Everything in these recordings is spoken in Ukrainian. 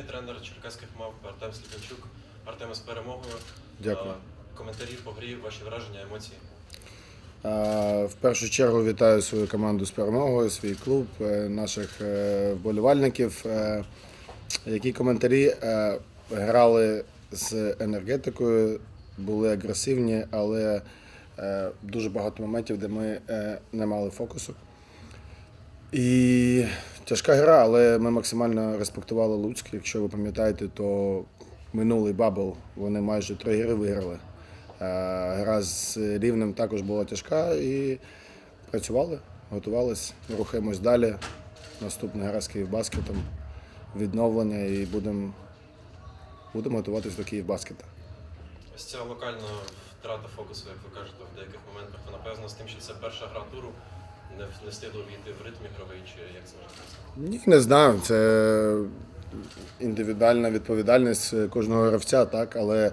головний тренер черкаських мав Артем Сліпенчук. Артеме з перемогою. Дякую. Коментарі по грі, ваші враження, емоції. В першу чергу вітаю свою команду з перемогою, свій клуб, е, наших е, вболівальників. Е, Які коментарі грали з енергетикою, були агресивні, але дуже багато моментів, де ми не мали фокусу. І тяжка гра, але ми максимально респектували Луцьк. Якщо ви пам'ятаєте, то минулий бабл вони майже три гри виграли. Е, Гра з рівнем також була тяжка і працювали, готувалися, рухаємось далі. Наступна гра з Київбаскетом, відновлення і будемо будемо готуватись до Київбаскета. Ось ця локальна втрата фокусу, як ви кажете, в деяких моментах, вона пов'язана з тим, що це перша гра туру. Не, не встигло війти в ритм ігровий, чи як це можна? Ні, не знаю. Це індивідуальна відповідальність кожного гравця, так, але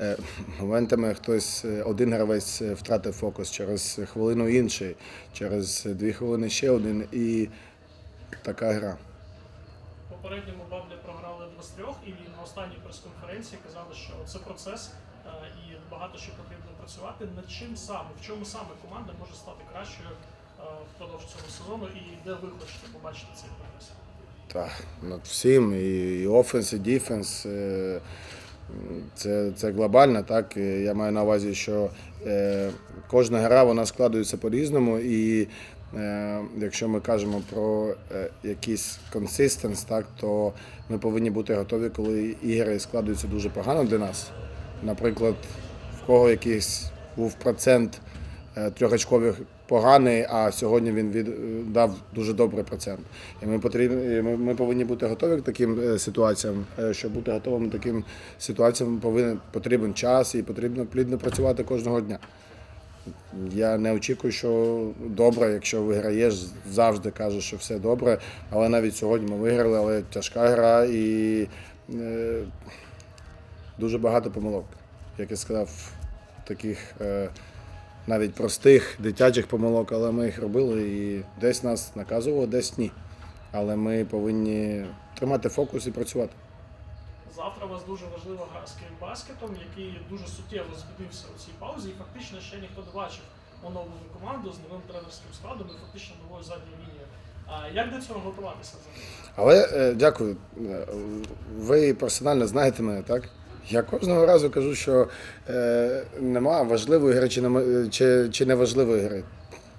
е, моментами хтось, е, один гравець е, втратив фокус через хвилину інший, через дві хвилини ще один і така гра. Попередньому баблі програли 2 з 3 і на останній прес-конференції казали, що це процес е, і багато що потрібно працювати. Над чим саме, в чому саме команда може стати кращою е, впродовж цього сезону і де ви хочете побачити цей прогрес? Так, над всім, і, і офенс, і діфенс. е, Це, це глобально, так. Я маю на увазі, що е, кожна гра вона складується по-різному. І е, якщо ми кажемо про е, якийсь консистенс, так, то ми повинні бути готові, коли ігри складуються дуже погано для нас. Наприклад, в кого якийсь був процент е, трьохочкових поганий, а сьогодні він дав дуже добрий процент. І ми, потрібні, ми, повинні бути готові к таким е, ситуаціям. Е, Щоб бути готовим таким ситуаціям, повинен, потрібен час і потрібно плідно працювати кожного дня. Я не очікую, що добре, якщо виграєш, завжди кажеш, що все добре. Але навіть сьогодні ми виграли, але тяжка гра і е, дуже багато помилок. Як я сказав, таких е, навіть простих дитячих помилок, але ми їх робили і десь нас наказувало, десь ні. Але ми повинні тримати фокус і працювати. Завтра у вас дуже важлива гра з Київбаскетом, який дуже суттєво збідився у цій паузі, і фактично ще ніхто не бачив оновлену команду з новим тренерським складом і фактично новою задньою лінією. А як до цього готуватися? Але е, дякую. Е, Ви персонально знаєте мене, так? Я кожного разу кажу, що е, нема важливої гри чи, нема- чи, чи неважливої гри.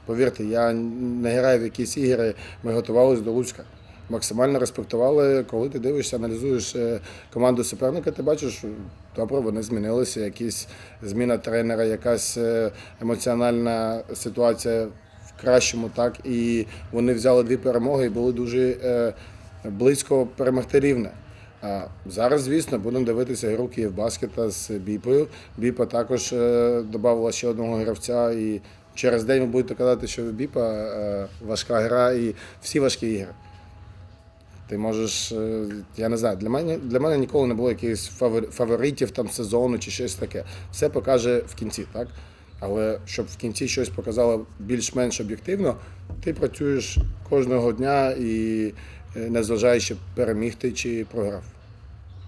Повірте, я не граю в якісь ігри, ми готувалися до Луцька. Максимально респектували, коли ти дивишся, аналізуєш е, команду суперника, ти бачиш, добре, вони змінилися, якісь зміна тренера, якась е, емоціональна ситуація в кращому, так. І вони взяли дві перемоги і були дуже е, близько перемогти рівне. А зараз, звісно, будемо дивитися гру Київбаскета з Біпою. Біпа також е, додавала ще одного гравця. І через день ви будете казати, що Біпа е, важка гра і всі важкі ігри. Ти можеш, е, я не знаю, для мене, для мене ніколи не було якихось фавор- фаворитів там сезону чи щось таке. Все покаже в кінці, так? Але щоб в кінці щось показало більш-менш об'єктивно, ти працюєш кожного дня і незважаючи переміг ти чи програв.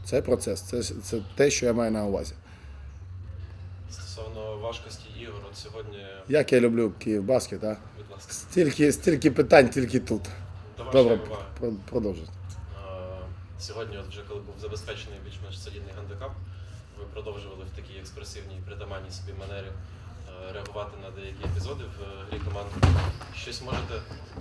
Це процес, це, це те, що я маю на увазі. Стосовно важкості ігор, от сьогодні, Як я люблю Київбаскет, а? будь ласка, Стільки, стільки питань тільки тут. до вашої Добре, уваги. про- продовжуйте. Сьогодні, от вже коли був забезпечений більш-менш солідний гандикап, ви продовжували в такій експресивній, притаманній собі манері реагувати на деякі епізоди в е, грі команди. Щось можете,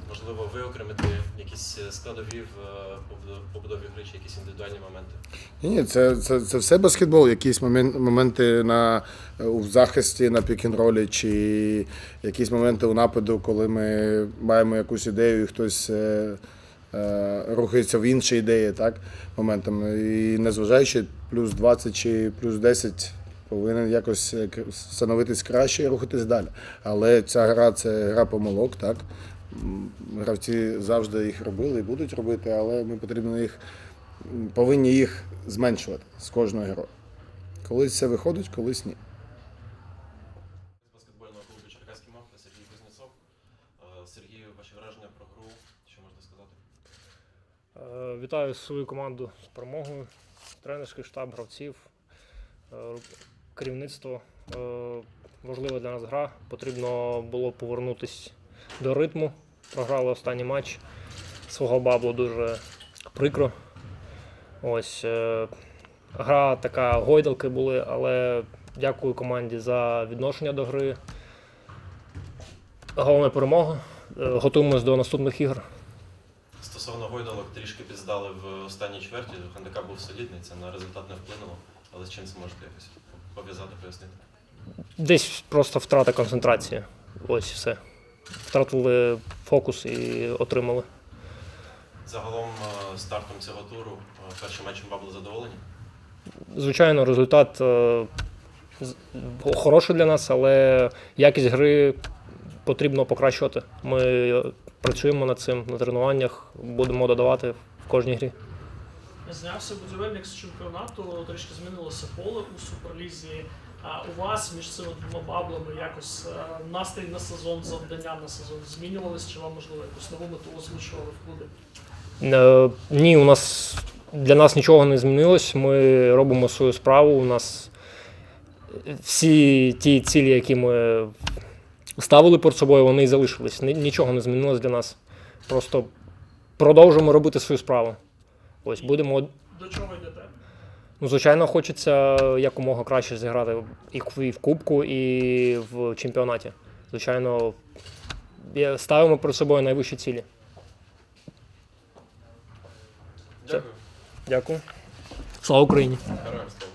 можливо, виокремити, якісь е, складові в е, побудові гри чи якісь індивідуальні моменти. Ні, це, це, це все баскетбол. Якісь момент, моменти на, е, у захисті на пік-н-ролі, чи якісь моменти у нападу, коли ми маємо якусь ідею і хтось е, е, рухається в інші ідеї, так, моментами. І незважаючи плюс 20 чи плюс 10, повинен якось становитись краще і рухатись далі. Але ця гра це гра помилок, так. Гравці завжди їх робили і будуть робити, але ми потрібно їх повинні їх зменшувати з кожної грою. Колись це виходить, колись ні. З баскетбольного клубу Черкаський Мавка Сергій Кузнєцов. Е, Сергію, ваші враження про гру, що можна сказати? Е, Вітаю свою команду з перемогою, тренерський штаб, гравців, е, керівництво. Е, Важлива для нас гра. Потрібно було повернутися до ритму. Програли останній матч. Свого баблу дуже прикро. Ось е, гра така, гойдалки були, але дякую команді за відношення до гри. Головна перемога. Е, Готуємось до наступних ігор. Стосовно гойдалок трішки підздали в останній чверті. Гандикап був солідний, це на результат не вплинуло. Але з чим це можете якось пов'язати, пояснити? Десь просто втрата концентрації. Ось і все. Втратили фокус і отримали. Загалом е, стартом цього туру е, першим матчем бабли задоволені. Звичайно, результат е, з- хороший для нас, але якість гри потрібно покращувати. Ми е, працюємо над цим на тренуваннях, будемо додавати в кожній грі. Знявся будівельник з чемпіонату, трішки змінилося поле у суперлізі. А у вас між цими двома баблами якось е, настрій на сезон, завдання на сезон змінювались? Чи вам можливо якусь нову мету озвучували в клубі? Е, Ні, у нас для нас нічого не змінилось. Ми робимо свою справу. У нас всі ті цілі, які ми ставили перед собою, вони і залишились. Нічого не змінилось для нас. Просто продовжуємо робити свою справу. Ось будемо. До чого йдете? Ну, звичайно, хочеться якомога краще зіграти і в- Кубку, і в чемпіонаті. Звичайно, ставимо перед собою найвищі цілі. Дякую. Дякую. Слава Україні! Героям слава.